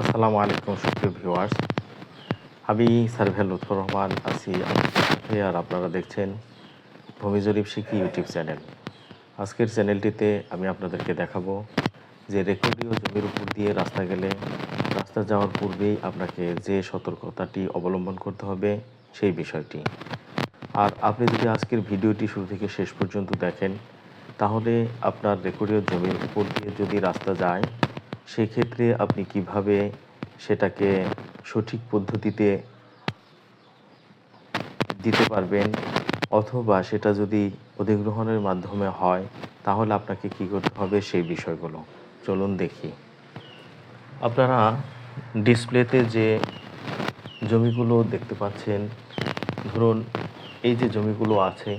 আসসালামু আলাইকুম, সুপ্রিয় ভিউয়ার্স আমি সার্ভেল লুৎফর রহমান, আছি আর আপনারা দেখছেন ভূমি জরিপ শিখি ইউটিউব চ্যানেল। আজকের চ্যানেলটিতে আমি আপনাদেরকে দেখাবো যে রেকর্ডীয় জমির উপর দিয়ে রাস্তা গেলে রাস্তা যাওয়ার পূর্বেই আপনাকে যে সতর্কতাটি অবলম্বন করতে হবে সেই বিষয়টি। আর আপনি যদি আজকের ভিডিওটি শুরু থেকে শেষ পর্যন্ত দেখেন, তাহলে আপনার রেকর্ডীয় জমির উপর দিয়ে যদি রাস্তা যায় সেক্ষেত্রে আপনি কীভাবে সেটাকে সঠিক পদ্ধতিতে দিতে পারবেন? অথবা সেটা যদি অধিগ্রহণের মাধ্যমে হয়, তাহলে আপনাকে কি করতে হবে সেই বিষয়গুলো? চলুন দেখি। আপনারা ডিসপ্লেতে যে জমিগুলো দেখতে পাচ্ছেন, ধরুন এই যে জমিগুলো আছে,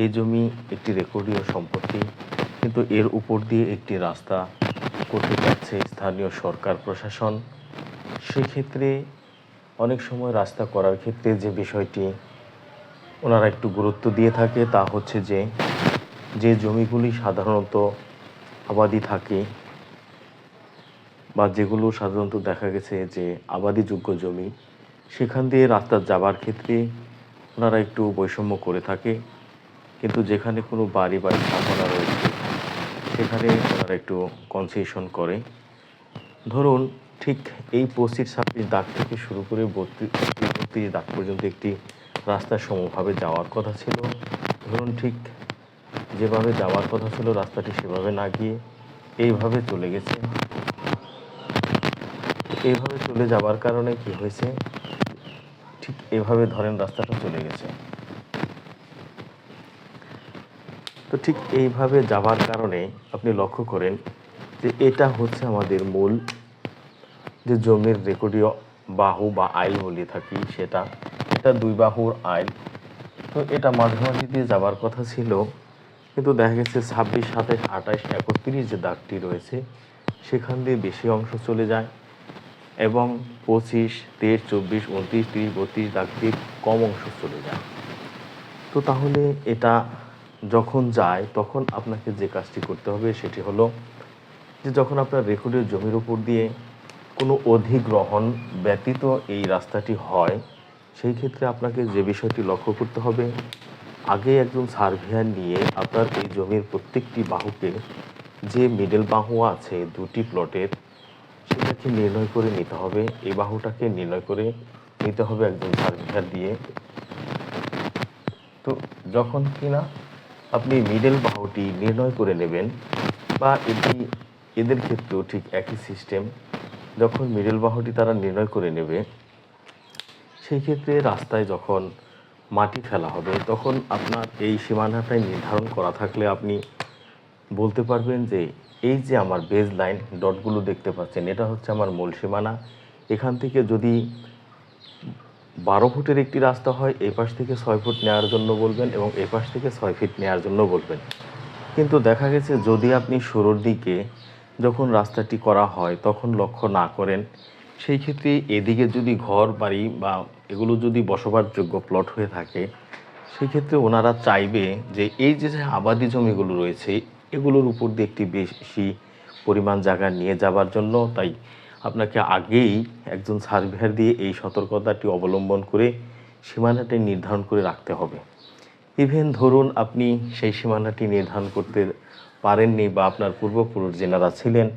এই জমি একটি রেকর্ডীয় সম্পত্তি, কিন্তু এর উপর দিয়ে একটি রাস্তা করতে যাচ্ছে স্থানীয় সরকার, প্রশাসন, সেক্ষেত্রে অনেক সময় রাস্তা করার ক্ষেত্রে যে বিষয়টি ওনারা একটু গুরুত্ব দিয়ে থাকে তা হচ্ছে যে যে জমিগুলি সাধারণত আবাদি থাকে বা যেগুলো সাধারণত দেখা গেছে যে আবাদিযোগ্য জমি, সেখান দিয়ে রাস্তা যাবার ক্ষেত্রে ওনারা একটু বৈষম্য করে থাকে। কিন্তু যেখানে কোনো বাড়ি বাড়ি স্থাপনা সেখানে ওনারা একটু কনসেশন করে। ধরুন, ঠিক এই পঁচিশ ছাব্বিশ দাগ থেকে শুরু করে বত্রিশ বত্রিশ দাগ পর্যন্ত একটি রাস্তা সমভাবে যাওয়ার কথা ছিল। ধরুন, ঠিক যেভাবে যাওয়ার কথা ছিল, রাস্তাটি সেভাবে না গিয়ে এইভাবে চলে গেছে। এইভাবে চলে যাওয়ার কারণে কি হয়েছে? ঠিক এভাবে ধরেন রাস্তাটা চলে গেছে। তো ঠিক এইভাবে যাবার কারণে আপনি লক্ষ্য করেন যে এটা হচ্ছে আমাদের মূল যে জমির রেকর্ডীয় বাহু বা আইল বলে থাকি সেটা, এটা দুই বাহুর আইল। তো এটা মাঝামাঝি দিয়ে যাবার কথা ছিল, কিন্তু দেখা গেছে ছাব্বিশ সাতাশ আঠাশ একত্রিশ যে দাগটি রয়েছে, সেখান দিয়ে বেশি অংশ চলে যায় এবং পঁচিশ, তেইশ, চব্বিশ, উনত্রিশ, তিরিশ, বত্রিশ দাগটির কম অংশ চলে যায়। তো তাহলে এটা যখন যায়, তখন আপনাকে যে কাজটি করতে হবে সেটি হলো যে যখন আপনার রেকর্ডের জমির উপর দিয়ে কোনো অধিগ্রহণ ব্যতীত এই রাস্তাটি হয়, সেই ক্ষেত্রে আপনাকে যে বিষয়টি লক্ষ্য করতে হবে, আগে একজন সার্ভেয়ার নিয়ে আপনার এই জমির প্রত্যেকটি বাহুকে যে মিডল বাহু আছে দুটি প্লটের, সেটাকে নির্ণয় করে নিতে হবে। এই বাহুটাকে নির্ণয় করে নিতে হবে একজন সার্ভেয়ার দিয়ে। তো যখন কিনা আপনি মিডল বাহুটি নির্ণয় করে নেবেন বা এটি এদের ক্ষেত্রেও ঠিক একই সিস্টেম যখন মিডল বাহুটি তারা নির্ণয় করে নেবে, সেই ক্ষেত্রে রাস্তায় যখন মাটি ফেলা হবে, তখন আপনার এই সীমানাটাই নির্ধারণ করা থাকলে আপনি বলতে পারবেন যে এই যে আমার বেজ লাইন ডটগুলো দেখতে পাচ্ছেন, এটা হচ্ছে আমার মূল সীমানা। এখান থেকে যদি বারো ফুটের একটি রাস্তা হয় এই পাশ থেকে ছয় ফুট নেওয়ার জন্য বলবেন এবং এ পাশ থেকে ছয় ফিট নেওয়ার জন্য বলবেন। কিন্তু দেখা গেছে যদি আপনি শুরুর দিকে যখন রাস্তাটি করা হয়, তখন লক্ষ্য না করেন, সেই ক্ষেত্রে এদিকে যদি ঘর, বাড়ি বা এগুলো যদি বসবাসযোগ্য প্লট হয়ে থাকে, সেই ক্ষেত্রে ওনারা চাইবে যে এই যে যে আবাদি জমিগুলো রয়েছে, এগুলোর উপর দিয়ে একটি বেশি পরিমাণ জায়গা নিয়ে যাবার জন্য। তাই আপনাকে আগেই একজন সার্ভেয়ার দিয়ে এই সতর্কতাটি অবলম্বন করে সীমানাটি নির্ধারণ করে রাখতে হবে। ইভেন ধরুন আপনি সেই সীমানাটি নির্ধারণ করতে পারেননি বা আপনার পূর্বপুরুষ যেনারা ছিলেন,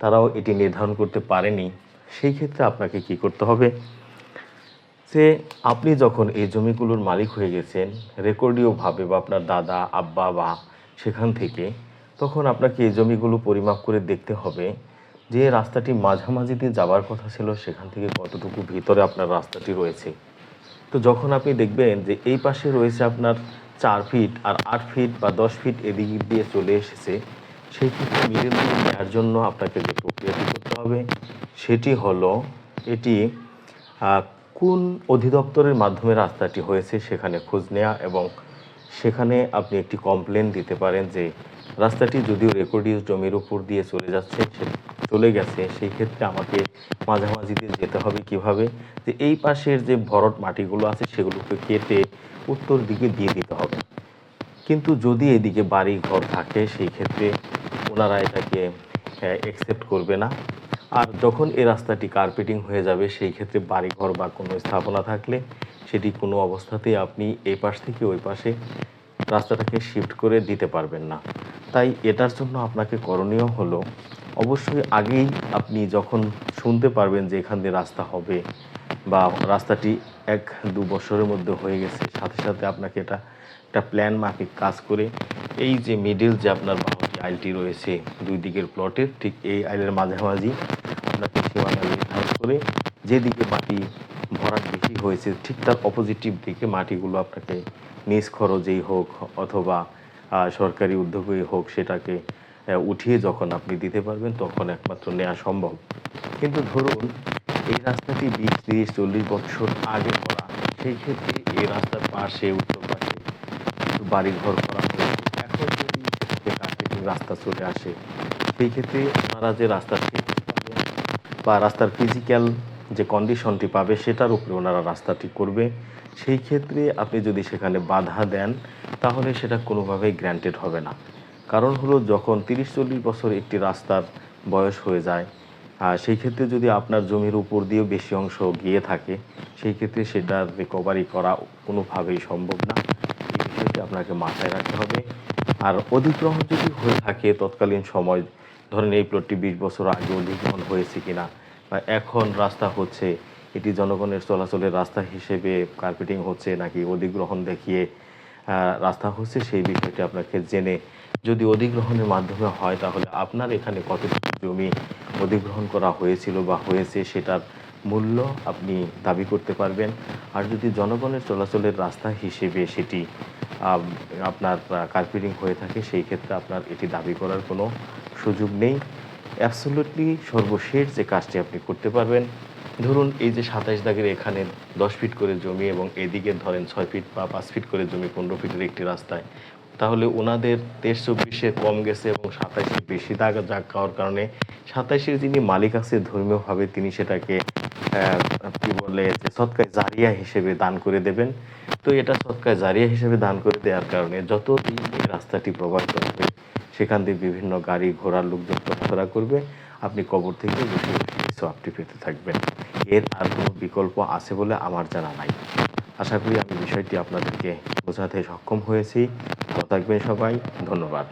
তারাও এটি নির্ধারণ করতে পারেনি। সেই ক্ষেত্রে আপনাকে কি করতে হবে? যে আপনি যখন এই জমিগুলোর মালিক হয়ে গেছেন রেকর্ডীয়ভাবে বা আপনার দাদা, আব্বা বা সেখান থেকে, তখন আপনাকে এই জমিগুলো পরিমাপ করে দেখতে হবে যে রাস্তাটি মাঝামাঝি দিয়ে যাওয়ার কথা ছিল, সেখান থেকে কতটুকু ভিতরে আপনার রাস্তাটি রয়েছে? তো যখন আপনি দেখবেন যে এই পাশে রয়েছে আপনার চার ফিট আর আট ফিট বা দশ ফিট এদিক দিয়ে চলে এসেছে ক্ষেত্রে মিডিল নেওয়ার জন্য আপনাকে যে প্রক্রিয়াটি করতে হবে, সেটি হলো এটি কোন অধিদপ্তরের মাধ্যমে রাস্তাটি হয়েছে সেখানে খোঁজ নেওয়া এবং সেখানে আপনি একটি কমপ্লেন দিতে পারেন যে রাস্তাটি যদিও রেকর্ডিও জমির উপর দিয়ে চলে যাচ্ছে চলে গেছে, সেই ক্ষেত্রে আমাকে মাঝামাঝি দিয়ে যেতে হবে কীভাবে? যে এই পাশের যে ভরট মাটিগুলো আছে, সেগুলোকে কেটে উত্তর দিকে দিয়ে দিতে হবে। কিন্তু যদি এদিকে বাড়ি ঘর থাকে, সেই ক্ষেত্রে ওনারা এটাকে অ্যাকসেপ্ট করবে না। আর যখন এই রাস্তাটি কার্পেটিং হয়ে যাবে, সেই ক্ষেত্রে বাড়িঘর বা কোনো স্থাপনা থাকলে সেটি কোনো অবস্থাতেই আপনি এই পাশ থেকে ওই পাশে রাস্তাটাকে শিফট করে দিতে পারবেন না। তাই এটার জন্য আপনাকে করণীয় হলো অবশ্যই আগেই আপনি যখন শুনতে পারবেন যে এখান দিয়ে রাস্তা হবে বা রাস্তাটি এক দু বছরের মধ্যে হয়ে গেছে, সাথে সাথে আপনাকে এটা, একটা প্ল্যান মাফিক কাজ করে এই যে মিডিল যে আপনার বাহুটি আইলটি রয়েছে দুই দিকের প্লটের ঠিক এই আইলের মাঝামাঝি আপনাকে সীমানা নির্ধারণ করে যেদিকে মাটি ভরাট বেশি হয়েছে, ঠিক তার অপোজিটিভ দিকে মাটিগুলো আপনাকে নিজ খরচেই হোক অথবা সরকারি উদ্যোগেই হোক সেটাকে উঠিয়ে যখন আপনি দিতে পারবেন, তখন একমাত্র নেওয়া সম্ভব। কিন্তু ধরুন, এই রাস্তাটি বিশ, তিরিশ, চল্লিশ বছর আগে করা, সেই ক্ষেত্রে এই রাস্তার পাশে, উত্তর পাশে কিছু বাড়ি ঘর করা হয়েছে। এখন যদি রাস্তা চলে আসে, সেই ক্ষেত্রে ওনারা যে রাস্তা পাবে বা রাস্তার ফিজিক্যাল যে কন্ডিশনটি পাবে, সেটার উপরে ওনারা রাস্তাটি করবে। সেই ক্ষেত্রে আপনি যদি সেখানে বাধা দেন, তাহলে সেটা কোনোভাবেই গ্র্যান্টেড হবে না। কারণ হলো যখন তিরিশ চল্লিশ বছর একটি রাস্তার বয়স হয়ে যায় সেই ক্ষেত্রে যদি আপনার জমির উপর দিয়েও বেশি অংশ গিয়ে থাকে, সেই ক্ষেত্রে সেটা রিকভারি করা কোনোভাবেই সম্ভব না। এই বিষয়টি আপনাকে মাথায় রাখতে হবে। আর অধিগ্রহণ যদি হয়ে থাকে তৎকালীন সময়, ধরেন এই প্লটটি বিশ বছর আগে অধিগ্রহণ হয়েছে কিনা, বা এখন রাস্তা হচ্ছে, এটি জনগণের চলাচলের রাস্তা হিসেবে কার্পেটিং হচ্ছে নাকি অধিগ্রহণ দেখিয়ে রাস্তা হচ্ছে, সেই বিষয়টি আপনাকে জেনে যদি অধিগ্রহণের মাধ্যমে হয়, তাহলে আপনার এখানে কতটুকু জমি অধিগ্রহণ করা হয়েছিল বা হয়েছে সেটার মূল্য আপনি দাবি করতে পারবেন। আর যদি জনগণের চলাচলের রাস্তা হিসেবে সেটি আপনার কার্পেটিং হয়ে থাকে, সেই ক্ষেত্রে আপনার এটি দাবি করার কোনো সুযোগ নেই। অ্যাবসোলুটলি সর্বশেষ যে কাজটি আপনি করতে পারবেন, ধরুন এই যে সাতাইশ দাগের এখানে দশ ফিট করে জমি এবং এদিকে ধরেন ছয় ফিট বা পাঁচ ফিট করে জমি, পনেরো ফিটের একটি রাস্তায় তাহলে ওনাদের তেইশ চব্বিশে কম গেছে এবং সাতাইশে বেশি দাগ জাগ খাওয়ার কারণে সাতাইশের যিনি মালিক আছে, ধর্মীয়ভাবে তিনি সেটাকে কি বলে, যে সৎকায় জারিয়া হিসেবে দান করে দেবেন। তো এটা সৎকায় জারিয়া হিসেবে দান করে দেওয়ার কারণে যত দিন এই রাস্তাটি প্রবাহিত হবে, সেখান দিয়ে বিভিন্ন গাড়ি ঘোড়ার লোকজন চলাফেরা করবে। আপনি কবর থেকে বসে কিছু আপনি পেতে থাকবেন। এর আর কোনো বিকল্প আছে বলে আমার জানা নাই। আশা করি আমি বিষয়টি আপনাদেরকে বোঝাতে সক্ষম হয়েছি। থাকবেন সবাই ধন্যবাদ।